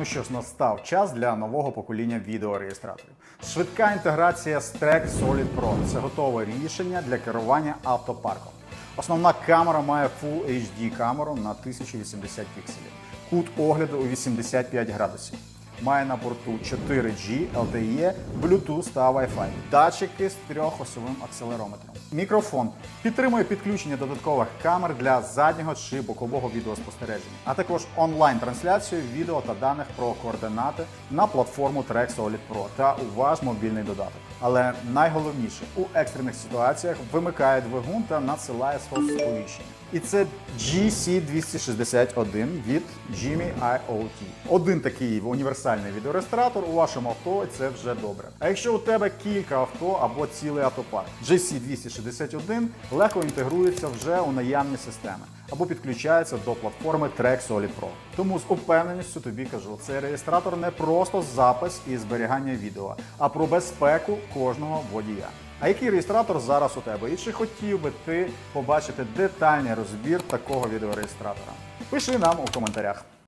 Ну що ж, настав час для нового покоління відеореєстраторів. Швидка інтеграція з Trek Solid Pro це готове рішення для керування автопарком. Основна камера має Full HD камеру на 1080 пікселів, кут огляду у 85 градусів. Має на борту 4G, LTE, Bluetooth та Wi-Fi, датчики з трьохосовим акселерометром. Мікрофон підтримує підключення додаткових камер для заднього чи бокового відеоспостереження, а також онлайн-трансляцію відео та даних про координати на платформу Trek Solid Pro та у ваш мобільний додаток. Але найголовніше у екстрених ситуаціях вимикає двигун та надсилає сповіщення. І це GC261 від Jimmy IoT. Один такий універсальний відеореєстратор у вашому авто це вже добре. А якщо у тебе кілька авто або цілий автопарк, GC261 легко інтегрується вже у наявні системи або підключається до платформи Trek Solid Pro. Тому з упевненістю тобі кажу, цей реєстратор не просто запис і зберігання відео, а про безпеку кожного водія. А який реєстратор зараз у тебе? І чи хотів би ти побачити детальний розбір такого відеореєстратора? Пиши нам у коментарях.